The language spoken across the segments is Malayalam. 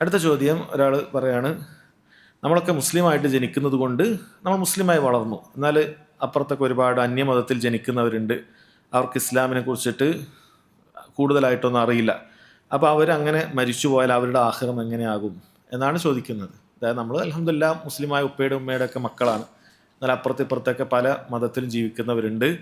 അടുത്ത ചോദ്യം ഒരാൾ പറയാണ് നമ്മളൊക്കെ മുസ്ലിമായിട്ട് ജനിക്കുന്നത് കൊണ്ട് നമ്മൾ മുസ്ലിമായി വളർന്നു. എന്നാൽ അപ്പുറത്തൊക്കെ ഒരുപാട് അന്യമതത്തിൽ ജനിക്കുന്നവരുണ്ട്. അവർക്ക് ഇസ്ലാമിനെ കുറിച്ചിട്ട് കൂടുതലായിട്ടൊന്നും അറിയില്ല. അപ്പോൾ അവരങ്ങനെ മരിച്ചു പോയാൽ അവരുടെ ആഹ്ലം എങ്ങനെയാകും എന്നാണ് ചോദിക്കുന്നത്. അതായത് നമ്മൾ അലഹമില്ല മുസ്ലിമായ ഉപ്പയുടെ ഉമ്മയുടെ ഒക്കെ മക്കളാണ്. എന്നാൽ അപ്പുറത്തെ ഇപ്പുറത്തൊക്കെ പല മതത്തിലും ജീവിക്കുന്നവരുണ്ട്.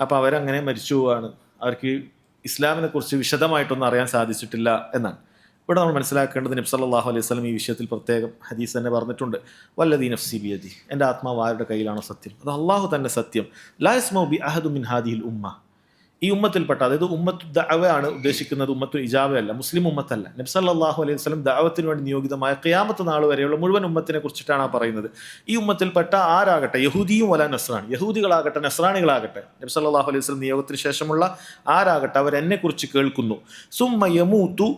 അപ്പോൾ അവരങ്ങനെ മരിച്ചു പോവാണ്. അവർക്ക് ഇസ്ലാമിനെ കുറിച്ച് വിശദമായിട്ടൊന്നും അറിയാൻ സാധിച്ചിട്ടില്ല എന്നാണ്. ഇവിടെ നമ്മൾ മനസ്സിലാക്കേണ്ടത് നബ്സ് അല്ലാഹു അലൈഹി സ്വലം ഈ വിഷയത്തിൽ പ്രത്യേകം ഹദീസ് തന്നെ പറഞ്ഞിട്ടുണ്ട്. വല്ലദീ നഫ്സി ബിയദി. എന്റെ ആത്മാവ് ആരുടെ കയ്യിലാണോ സത്യം? അത് അള്ളാഹു തന്നെ സത്യം. ലായസ്മോ ബി അഹദു മിൻ ഹാദിഹിൽ ഉമ്മ. ഈ ഉമ്മത്തിൽപ്പെട്ട അതായത് ഉമ്മത്തു ദഅവയാണ് ഉദ്ദേശിക്കുന്നത് ഉമ്മത്തു ഇജാബയല്ല മുസ്ലിം ഉമ്മത്തല്ല. നബ്സ് അല്ലാഹു അലൈഹി വസല്ലം ദഅവത്തിന് വേണ്ടി നിയോഗിതമായ ഖിയാമത്ത് നാൾ വരെയുള്ള മുഴുവൻ ഉമ്മത്തിനെ കുറിച്ചിട്ടാണ് പറയുന്നത്. ഈ ഉമ്മത്തിൽപ്പെട്ട ആരാകട്ടെ? യഹൂദിയും വല നസ്രാണി. യഹൂദികളാകട്ടെ നസ്രാണികളാകട്ടെ. നബ്സ് അല്ലാഹു അലൈഹി വസല്ലം നിയോഗത്തിന് ശേഷമുള്ള ആരാകട്ടെ അവരെന്നെക്കുറിച്ച് കുറിച്ച് കേൾക്കുന്നു. സുമ്മ യമൂത്തു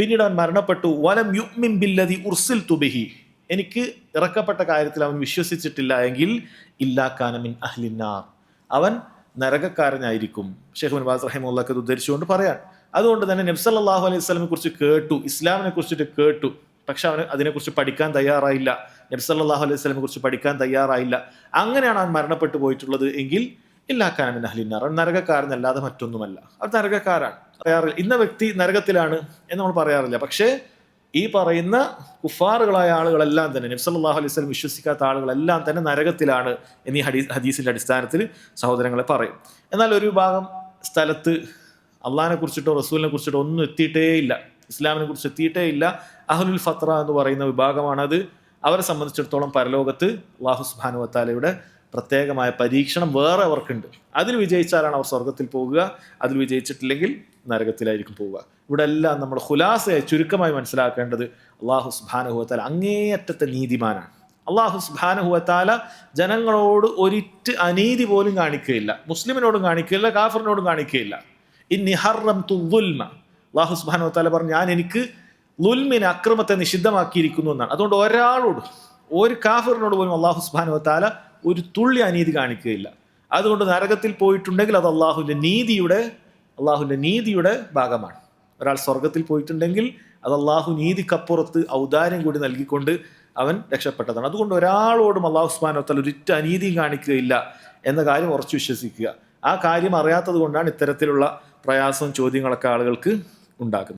പിന്നീട് അവൻ മരണപ്പെട്ടു. വലം യുഗ്മിൻ ബില്ലതി ഉർസിൽ തുബിഹി എനിക്ക് ഇറക്കപ്പെട്ട കാര്യത്തിൽ അവൻ വിശ്വസിച്ചിട്ടില്ല എങ്കിൽ ഇല്ലാക്കാനമിൻ അഹ്ലിന്നാർ. അവൻ നരകക്കാരനായിരിക്കും. ഷെയ്ഖ് മുൻബാസ് റഹിമുള്ളത് ഉദ്ധരിച്ചുകൊണ്ട് പറയാൻ. അതുകൊണ്ട് തന്നെ നബ്സല്ലാഹു അലൈഹി സ്വലമെ കുറിച്ച് കേട്ടു. ഇസ്ലാമിനെ കുറിച്ചിട്ട് കേട്ടു. പക്ഷെ അവന് അതിനെക്കുറിച്ച് പഠിക്കാൻ തയ്യാറായില്ല. നബ്സല്ലാഹു അലൈഹി സ്വലമെ കുറിച്ച് പഠിക്കാൻ തയ്യാറായില്ല. അങ്ങനെയാണ് അവൻ മരണപ്പെട്ടു പോയിട്ടുള്ളത് എങ്കിൽ ഇല്ലാക്കാനമിൻ അഹ്ലിന്നാർ. അവൻ നരകക്കാരനല്ലാതെ മറ്റൊന്നുമല്ല. അവൻ നരകക്കാരാണ്. പറയാറില്ല. ഇന്ന വ്യക്തി നരകത്തിലാണ് എന്ന് നമ്മൾ പറയാറില്ല. പക്ഷേ ഈ പറയുന്ന കുഫാറുകളായ ആളുകളെല്ലാം തന്നെ നബ്സല്ലാഹു അലൈഹി സ്വലം വിശ്വസിക്കാത്ത ആളുകളെല്ലാം തന്നെ നരകത്തിലാണ് എന്നീ ഹദീസ് ഹദീസിന്റെ അടിസ്ഥാനത്തിൽ സഹോദരങ്ങളെ പറയും. എന്നാൽ ഒരു വിഭാഗം സ്ഥലത്ത് അള്ളാഹിനെ കുറിച്ചിട്ടോ റസൂലിനെ കുറിച്ചിട്ടോ ഒന്നും എത്തിയിട്ടേ ഇല്ല. ഇസ്ലാമിനെ കുറിച്ച് എത്തിയിട്ടേ ഇല്ല. അഹ്ലുൽ ഫത്ര എന്ന് പറയുന്ന വിഭാഗമാണത്. അവരെ സംബന്ധിച്ചിടത്തോളം പരലോകത്ത് അള്ളാഹു സുബാനു വത്താലയുടെ പ്രത്യേകമായ പരീക്ഷണം വേറെ അവർക്കുണ്ട്. അതിൽ വിജയിച്ചാലാണ് അവർ സ്വർഗത്തിൽ പോവുക അതിൽ വിജയിച്ചിട്ടില്ലെങ്കിൽ നരകത്തിലായിരിക്കും പോവുക. ഇവിടെ എല്ലാം നമ്മൾ ഹുലാസയായി ചുരുക്കമായി മനസ്സിലാക്കേണ്ടത് അള്ളാഹു സുബാനഹുവത്താല അങ്ങേയറ്റത്തെ നീതിമാനാണ്. അള്ളാഹു സുബാനഹുവത്താല ജനങ്ങളോട് ഒരിറ്റ് അനീതി പോലും കാണിക്കുകയില്ല. മുസ്ലിമിനോടും കാണിക്കുകയില്ല കാഫറിനോടും കാണിക്കുകയില്ല. ഇനി ഹർറം തുൽമ അള്ളാഹു സുബാനുഹത്താല പറഞ്ഞു ഞാൻ എനിക്ക് ലുൽമിനെ അക്രമത്തെ നിഷിദ്ധമാക്കിയിരിക്കുന്നു എന്നാണ്. അതുകൊണ്ട് ഒരാളോട് ഒരു കാഫറിനോട് പോലും അള്ളാഹു സുബാനുഹത്താല ഒരു തുള്ളി അനീതി കാണിക്കുകയില്ല. അതുകൊണ്ട് നരകത്തിൽ പോയിട്ടുണ്ടെങ്കിൽ അത് അള്ളാഹുവിന്റെ നീതിയുടെ അള്ളാഹുവിന്റെ നീതിയുടെ ഭാഗമാണ്. ഒരാൾ സ്വർഗത്തിൽ പോയിട്ടുണ്ടെങ്കിൽ അത് അള്ളാഹു നീതിക്കപ്പുറത്ത് ഔദാര്യം കൂടി നൽകിക്കൊണ്ട് അവൻ രക്ഷപ്പെട്ടതാണ്. അതുകൊണ്ട് ഒരാളോടും അള്ളാഹു സുബാനോത്തൽ ഒരിറ്റ അനീതിയും കാണിക്കുകയില്ല എന്ന കാര്യം ഉറച്ചു വിശ്വസിക്കുക. ആ കാര്യം അറിയാത്തത് കൊണ്ടാണ് ഇത്തരത്തിലുള്ള പ്രയാസവും ചോദ്യങ്ങളൊക്കെ ആളുകൾക്ക് ഉണ്ടാക്കുന്നത്.